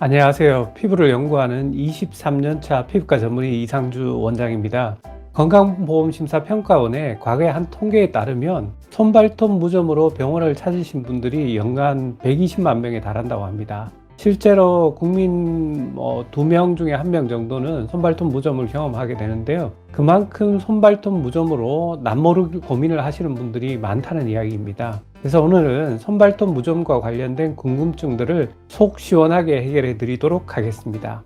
안녕하세요. 피부를 연구하는 23년차 피부과 전문의 이상주 원장입니다. 건강보험심사평가원의 과거의 한 통계에 따르면 손발톱 무좀으로 병원을 찾으신 분들이 연간 120만 명에 달한다고 합니다. 실제로 국민 뭐 2명 중에 1명 정도는 손발톱 무좀을 경험하게 되는데요. 그만큼 손발톱 무좀으로 남모르게 고민을 하시는 분들이 많다는 이야기입니다. 그래서 오늘은 손발톱 무좀과 관련된 궁금증들을 속 시원하게 해결해 드리도록 하겠습니다.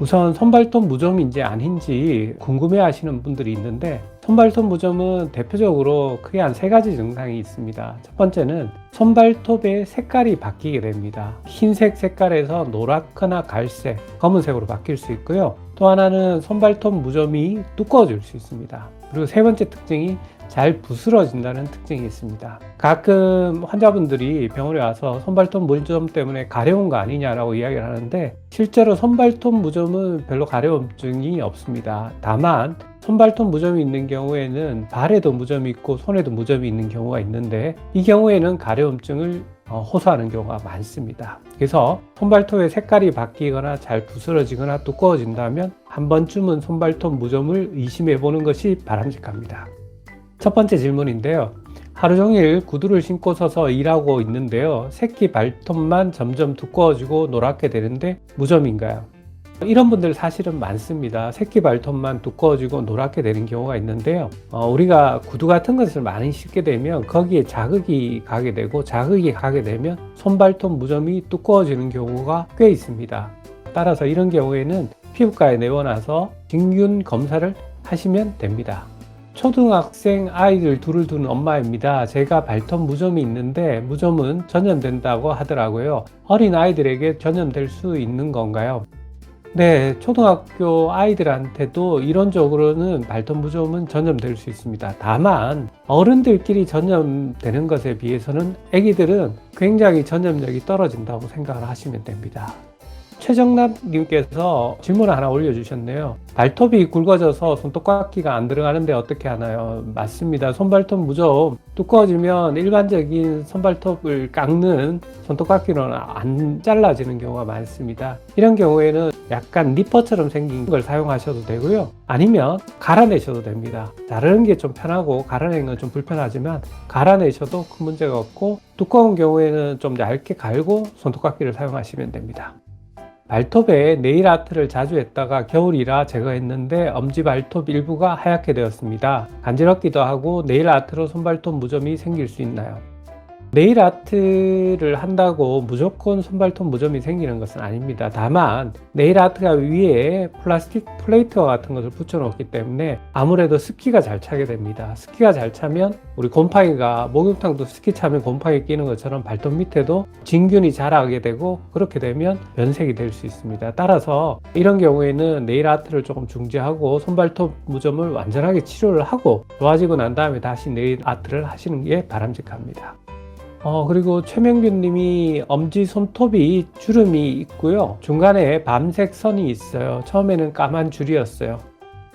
우선 손발톱 무좀인지 아닌지 궁금해 하시는 분들이 있는데 손발톱 무좀은 대표적으로 크게 한 세 가지 증상이 있습니다. 첫 번째는 손발톱의 색깔이 바뀌게 됩니다. 흰색 색깔에서 노랗거나 갈색, 검은색으로 바뀔 수 있고요. 또 하나는 손발톱 무좀이 두꺼워질 수 있습니다. 그리고 세 번째 특징이 잘 부스러진다는 특징이 있습니다. 가끔 환자분들이 병원에 와서 손발톱 무좀 때문에 가려운 거 아니냐라고 이야기를 하는데 실제로 손발톱 무좀은 별로 가려움증이 없습니다. 다만 손발톱 무좀이 있는 경우에는 발에도 무좀이 있고 손에도 무좀이 있는 경우가 있는데 이 경우에는 가려움증을 어, 호소하는 경우가 많습니다. 그래서 손발톱의 색깔이 바뀌거나 잘 부스러지거나 두꺼워진다면 한 번쯤은 손발톱 무좀을 의심해 보는 것이 바람직합니다. 첫 번째 질문인데요. 하루 종일 구두를 신고 서서 일하고 있는데요. 새끼 발톱만 점점 두꺼워지고 노랗게 되는데 무좀인가요? 이런 분들 사실은 많습니다. 새끼 발톱만 두꺼워지고 노랗게 되는 경우가 있는데요. 어, 우리가 구두 같은 것을 많이 신게 되면 거기에 자극이 가게 되고 자극이 가게 되면 손발톱 무좀이 두꺼워지는 경우가 꽤 있습니다. 따라서 이런 경우에는 피부과에 내원와서 진균 검사를 하시면 됩니다. 초등학생 아이들 둘을 둔 엄마입니다. 제가 발톱 무좀이 있는데 무좀은 전염된다고 하더라고요. 어린 아이들에게 전염될 수 있는 건가요? 네, 초등학교 아이들한테도 이론적으로는 발톱 무좀은 전염될 수 있습니다. 다만 어른들끼리 전염되는 것에 비해서는 아기들은 굉장히 전염력이 떨어진다고 생각을 하시면 됩니다. 최정남님께서 질문을 하나 올려주셨네요. 발톱이 굵어져서 손톱깎이가 안 들어가는데 어떻게 하나요? 맞습니다. 손발톱 무좀 두꺼워지면 일반적인 손발톱을 깎는 손톱깎이로는 안 잘라지는 경우가 많습니다. 이런 경우에는 약간 니퍼처럼 생긴 걸 사용하셔도 되고요. 아니면 갈아내셔도 됩니다. 자르는 게 좀 편하고 갈아내는 건 좀 불편하지만 갈아내셔도 큰 문제가 없고 두꺼운 경우에는 좀 얇게 갈고 손톱깎이를 사용하시면 됩니다. 발톱에 네일 아트를 자주 했다가 겨울이라 제거했는데 엄지 발톱 일부가 하얗게 되었습니다. 간지럽기도 하고 네일 아트로 손발톱 무좀이 생길 수 있나요? 네일 아트를 한다고 무조건 손발톱 무좀이 생기는 것은 아닙니다. 다만 네일 아트가 위에 플라스틱 플레이트와 같은 것을 붙여놓기 때문에 아무래도 습기가 잘 차게 됩니다. 습기가 잘 차면 우리 곰팡이가 목욕탕도 습기 차면 곰팡이 끼는 것처럼 발톱 밑에도 진균이 자라게 되고 그렇게 되면 변색이 될 수 있습니다. 따라서 이런 경우에는 네일 아트를 조금 중지하고 손발톱 무좀을 완전하게 치료를 하고 좋아지고 난 다음에 다시 네일 아트를 하시는 게 바람직합니다. 어, 그리고 최명균 님이 엄지 손톱이 주름이 있고요. 중간에 밤색 선이 있어요. 처음에는 까만 줄이었어요.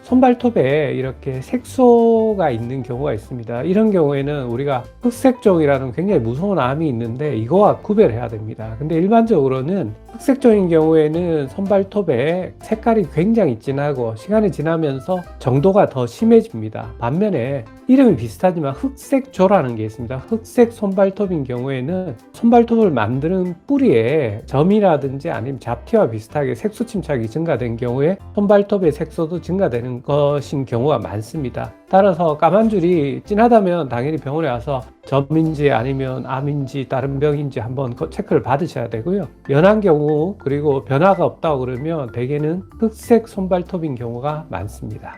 손발톱에 이렇게 색소가 있는 경우가 있습니다. 이런 경우에는 우리가 흑색종이라는 굉장히 무서운 암이 있는데 이거와 구별해야 됩니다. 근데 일반적으로는 흑색종인 경우에는 손발톱에 색깔이 굉장히 진하고 시간이 지나면서 정도가 더 심해집니다. 반면에 이름이 비슷하지만 흑색조라는 게 있습니다. 흑색 손발톱인 경우에는 손발톱을 만드는 뿌리에 점이라든지 아니면 잡티와 비슷하게 색소 침착이 증가된 경우에 손발톱의 색소도 증가되는 것인 경우가 많습니다. 따라서 까만 줄이 진하다면 당연히 병원에 와서 점인지 아니면 암인지 다른 병인지 한번 체크를 받으셔야 되고요. 연한 경우 그리고 변화가 없다고 그러면 대개는 흑색 손발톱인 경우가 많습니다.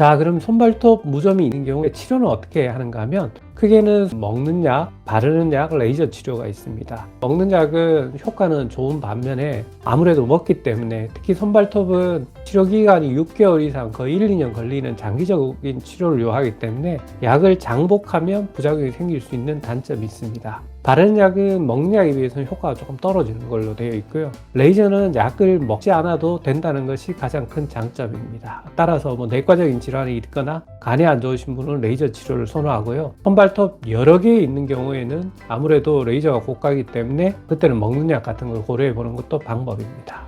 자, 그럼 손발톱 무좀이 있는 경우에 치료는 어떻게 하는가 하면 크게는 먹는 약, 바르는 약, 레이저 치료가 있습니다. 먹는 약은 효과는 좋은 반면에 아무래도 먹기 때문에 특히 손발톱은 치료 기간이 6개월 이상 거의 1, 2년 걸리는 장기적인 치료를 요하기 때문에 약을 장복하면 부작용이 생길 수 있는 단점이 있습니다. 바른 약은 먹는 약에 비해서는 효과가 조금 떨어지는 걸로 되어 있고요. 레이저는 약을 먹지 않아도 된다는 것이 가장 큰 장점입니다. 따라서 뭐 내과적인 질환이 있거나 간이 안 좋으신 분은 레이저 치료를 선호하고요. 손발톱 여러 개 있는 경우에는 아무래도 레이저가 고가이기 때문에 그때는 먹는 약 같은 걸 고려해 보는 것도 방법입니다.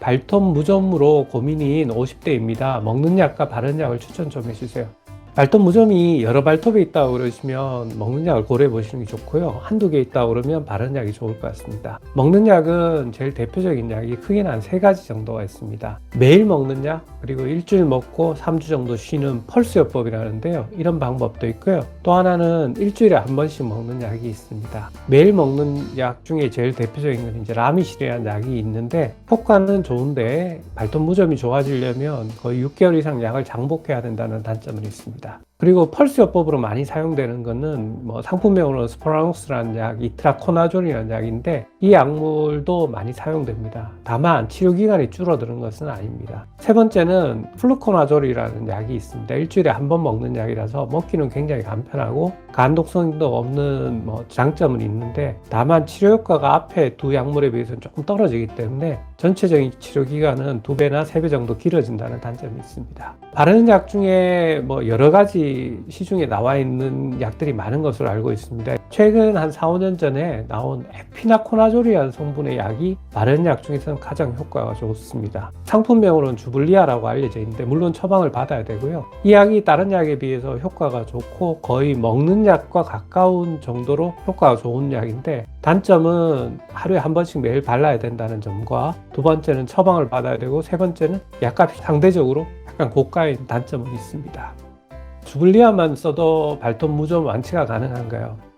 발톱 무좀으로 고민인 50대입니다. 먹는 약과 바른 약을 추천 좀 해주세요. 발톱 무좀이 여러 발톱에 있다고 그러시면 먹는 약을 고려해 보시는 게 좋고요. 한두 개 있다고 그러면 바른 약이 좋을 것 같습니다. 먹는 약은 제일 대표적인 약이 크게는 한 세 가지 정도가 있습니다. 매일 먹는 약, 그리고 일주일 먹고 3주 정도 쉬는 펄스요법이라는데요. 이런 방법도 있고요. 또 하나는 일주일에 한 번씩 먹는 약이 있습니다. 매일 먹는 약 중에 제일 대표적인 건 이제 라미실이라는 약이 있는데 효과는 좋은데 발톱 무좀이 좋아지려면 거의 6개월 이상 약을 장복해야 된다는 단점은 있습니다. 그리고 펄스요법으로 많이 사용되는 거는 뭐 상품명으로 스포라노스라는 약, 이트라코나졸이라는 약인데 이 약물도 많이 사용됩니다. 다만 치료 기간이 줄어드는 것은 아닙니다. 세 번째는 플루코나졸이라는 약이 있습니다. 일주일에 한 번 먹는 약이라서 먹기는 굉장히 간편하고 간독성도 없는 뭐 장점은 있는데 다만 치료 효과가 앞에 두 약물에 비해서는 조금 떨어지기 때문에 전체적인 치료 기간은 두 배나 세 배 정도 길어진다는 단점이 있습니다. 바르는 약 중에 뭐 여러 가지 시중에 나와 있는 약들이 많은 것으로 알고 있습니다. 최근 한 4, 5년 전에 나온 에피나코나졸이라는 성분의 약이 바르는 약 중에서는 가장 효과가 좋습니다. 상품명으로는 주블리아라고 알려져 있는데 물론 처방을 받아야 되고요. 이 약이 다른 약에 비해서 효과가 좋고 거의 먹는 약과 가까운 정도로 효과가 좋은 약인데 단점은 하루에 한 번씩 매일 발라야 된다는 점과 두 번째는 처방을 받아야 되고 세 번째는 약값이 상대적으로 약간 고가인 단점은 있습니다. 주블리아만 써도 발톱 무좀 완치가 가능한가요?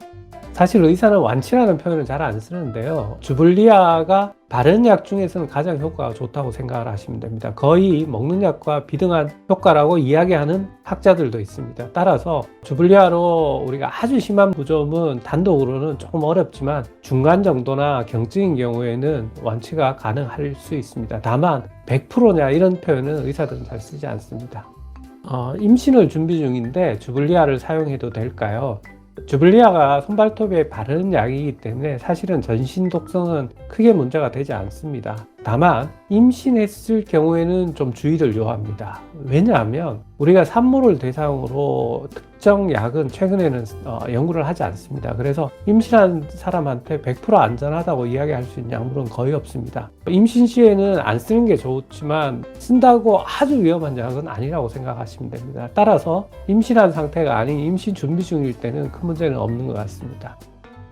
사실 의사는 완치라는 표현을 잘 안 쓰는데요. 주블리아가 바른 약 중에서는 가장 효과가 좋다고 생각을 하시면 됩니다. 거의 먹는 약과 비등한 효과라고 이야기하는 학자들도 있습니다. 따라서 주블리아로 우리가 아주 심한 무좀은 단독으로는 조금 어렵지만 중간 정도나 경증인 경우에는 완치가 가능할 수 있습니다. 다만 100%냐 이런 표현은 의사들은 잘 쓰지 않습니다. 어, 임신을 준비 중인데 주블리아를 사용해도 될까요? 주블리아가 손발톱에 바른 약이기 때문에 사실은 전신 독성은 크게 문제가 되지 않습니다. 다만 임신했을 경우에는 좀 주의를 요합니다. 왜냐하면 우리가 산모를 대상으로 특 정 약은 최근에는 어, 연구를 하지 않습니다. 그래서 임신한 사람한테 100% 안전하다고 이야기할 수 있는 약물은 거의 없습니다. 임신 시에는 안 쓰는 게 좋지만 쓴다고 아주 위험한 약은 아니라고 생각하시면 됩니다. 따라서 임신한 상태가 아닌 임신 준비 중일 때는 큰 문제는 없는 것 같습니다.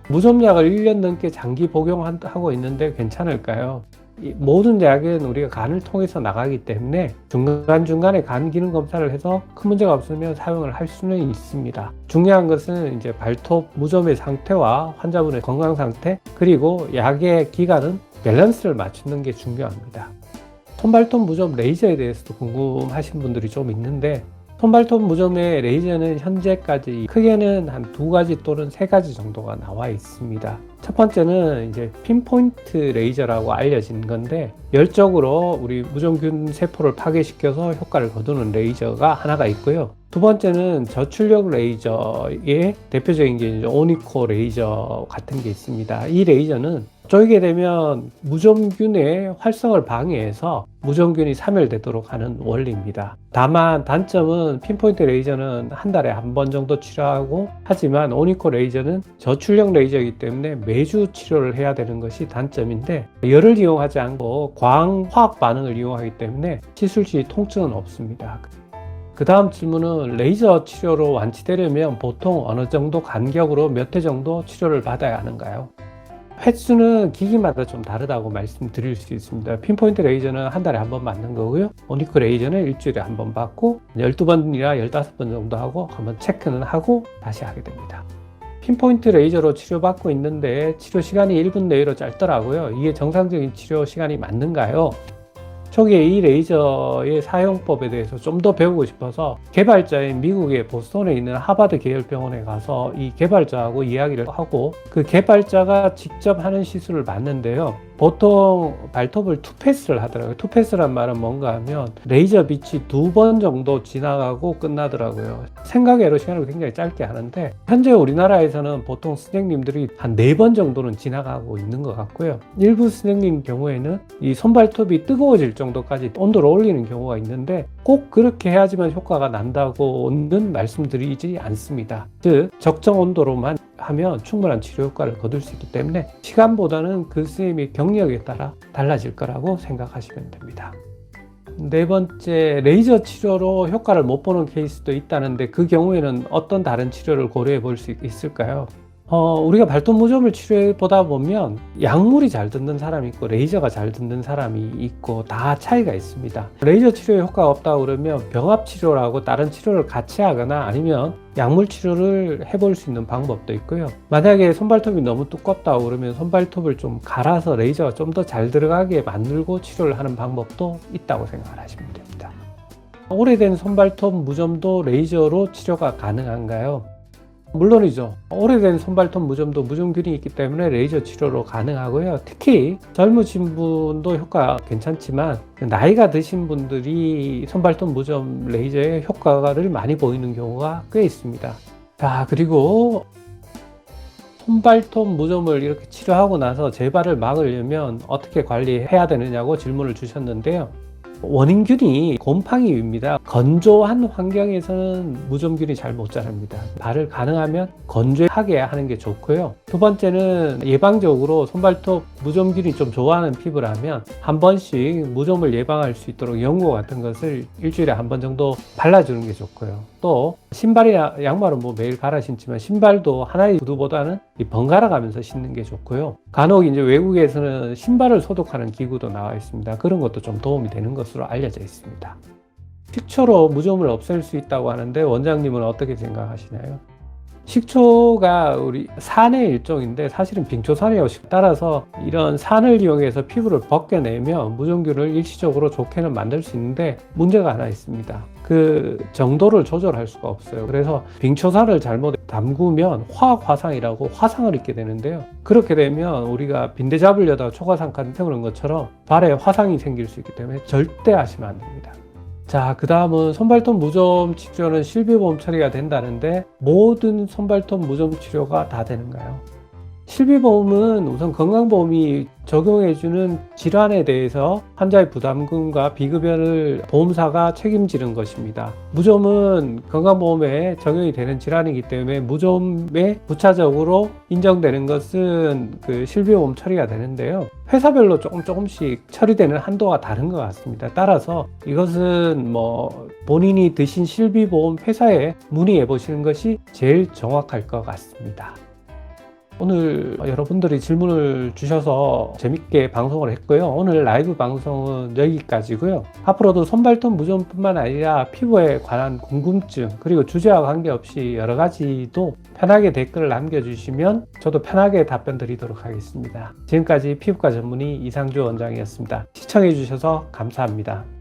무좀약을 1년 넘게 장기 복용하고 있는데 괜찮을까요? 이 모든 약은 우리가 간을 통해서 나가기 때문에 중간중간에 간 기능 검사를 해서 큰 문제가 없으면 사용을 할 수는 있습니다. 중요한 것은 이제 발톱 무좀의 상태와 환자분의 건강 상태 그리고 약의 기간은 밸런스를 맞추는 게 중요합니다. 손발톱 무좀 레이저에 대해서도 궁금하신 분들이 좀 있는데 손발톱 무좀의 레이저는 현재까지 크게는 한 두 가지 또는 세 가지 정도가 나와 있습니다. 첫 번째는 이제 핀포인트 레이저라고 알려진 건데 열적으로 우리 무좀균 세포를 파괴시켜서 효과를 거두는 레이저가 하나가 있고요. 두 번째는 저출력 레이저의 대표적인 게 오니코 레이저 같은 게 있습니다. 이 레이저는 쪼이게 되면 무좀균의 활성을 방해해서 무좀균이 사멸되도록 하는 원리입니다. 다만 단점은 핀포인트 레이저는 한 달에 한 번 정도 치료하고 하지만 오니코 레이저는 저출력 레이저이기 때문에 매주 치료를 해야 되는 것이 단점인데 열을 이용하지 않고 광 화학 반응을 이용하기 때문에 시술 시 통증은 없습니다. 그 다음 질문은 레이저 치료로 완치되려면 보통 어느 정도 간격으로 몇 회 정도 치료를 받아야 하는가요? 횟수는 기기마다 좀 다르다고 말씀드릴 수 있습니다. 핀포인트 레이저는 한 달에 한 번 맞는 거고요. 오니크 레이저는 일주일에 한 번 받고 12번이나 15번 정도 하고 한번 체크는 하고 다시 하게 됩니다. 핀포인트 레이저로 치료받고 있는데 치료 시간이 1분 내외로 짧더라고요. 이게 정상적인 치료 시간이 맞는가요? 초기에 이 레이저의 사용법에 대해서 좀 더 배우고 싶어서 개발자인 미국의 보스턴에 있는 하버드 계열병원에 가서 이 개발자하고 이야기를 하고 그 개발자가 직접 하는 시술을 봤는데요. 보통 발톱을 투패스를 하더라고요. 투패스란 말은 뭔가 하면 레이저 빛이 두 번 정도 지나가고 끝나더라고요. 생각외로 시간을 굉장히 짧게 하는데 현재 우리나라에서는 보통 선생님들이 한 네 번 정도는 지나가고 있는 것 같고요. 일부 선생님 경우에는 이 손발톱이 뜨거워질 정도까지 온도를 올리는 경우가 있는데 꼭 그렇게 해야지만 효과가 난다고는 말씀드리지 않습니다. 즉 적정 온도로만 하면 충분한 치료 효과를 거둘 수 있기 때문에 시간보다는 그 선생님의 경력에 따라 달라질 거라고 생각하시면 됩니다. 네 번째, 레이저 치료로 효과를 못 보는 케이스도 있다는데 그 경우에는 어떤 다른 치료를 고려해 볼 수 있을까요? 어, 우리가 발톱 무좀을 치료해 보다 보면 약물이 잘 듣는 사람이 있고 레이저가 잘 듣는 사람이 있고 다 차이가 있습니다. 레이저 치료에 효과가 없다고 그러면 병합 치료라고 다른 치료를 같이 하거나 아니면 약물 치료를 해볼 수 있는 방법도 있고요. 만약에 손발톱이 너무 두껍다고 그러면 손발톱을 좀 갈아서 레이저가 좀 더 잘 들어가게 만들고 치료를 하는 방법도 있다고 생각을 하시면 됩니다. 오래된 손발톱 무좀도 레이저로 치료가 가능한가요? 물론이죠. 오래된 손발톱 무좀도 무좀균이 있기 때문에 레이저 치료로 가능하고요. 특히 젊으신 분도 효과 괜찮지만 나이가 드신 분들이 손발톱 무좀 레이저의 효과를 많이 보이는 경우가 꽤 있습니다. 자, 그리고 손발톱 무좀을 이렇게 치료하고 나서 재발을 막으려면 어떻게 관리해야 되느냐고 질문을 주셨는데요. 원인균이 곰팡이입니다. 건조한 환경에서는 무좀균이 잘 못 자랍니다. 발을 가능하면 건조하게 하는 게 좋고요. 두 번째는 예방적으로 손발톱 무좀균이 좀 좋아하는 피부라면 한 번씩 무좀을 예방할 수 있도록 연고 같은 것을 일주일에 한 번 정도 발라주는 게 좋고요. 또 신발이나 양말은 뭐 매일 갈아 신지만 신발도 하나의 구두보다는 이 번갈아 가면서 신는 게 좋고요. 간혹 이제 외국에서는 신발을 소독하는 기구도 나와 있습니다. 그런 것도 좀 도움이 되는 것으로 알려져 있습니다. 식초로 무좀을 없앨 수 있다고 하는데 원장님은 어떻게 생각하시나요? 식초가 우리 산의 일종인데 사실은 빙초산이에요. 따라서 이런 산을 이용해서 피부를 벗겨내면 무좀균을 일시적으로 좋게는 만들 수 있는데 문제가 하나 있습니다. 그 정도를 조절할 수가 없어요. 그래서 빙초산을 잘못 담그면 화학 화상이라고 화상을 입게 되는데요. 그렇게 되면 우리가 빈대 잡으려다가 초가상칸 태우는 것처럼 발에 화상이 생길 수 있기 때문에 절대 하시면 안 됩니다. 자, 그 다음은 손발톱 무좀 치료는 실비보험 처리가 된다는데 모든 손발톱 무좀 치료가 다 되는가요? 실비보험은 우선 건강보험이 적용해주는 질환에 대해서 환자의 부담금과 비급여를 보험사가 책임지는 것입니다. 무좀은 건강보험에 적용이 되는 질환이기 때문에 무좀에 부차적으로 인정되는 것은 그 실비보험 처리가 되는데요. 회사별로 조금 조금씩 처리되는 한도가 다른 것 같습니다. 따라서 이것은 뭐 본인이 드신 실비보험 회사에 문의해 보시는 것이 제일 정확할 것 같습니다. 오늘 여러분들이 질문을 주셔서 재밌게 방송을 했고요. 오늘 라이브 방송은 여기까지고요. 앞으로도 손발톱 무좀뿐만 아니라 피부에 관한 궁금증 그리고 주제와 관계없이 여러 가지도 편하게 댓글을 남겨주시면 저도 편하게 답변 드리도록 하겠습니다. 지금까지 피부과 전문의 이상주 원장이었습니다. 시청해 주셔서 감사합니다.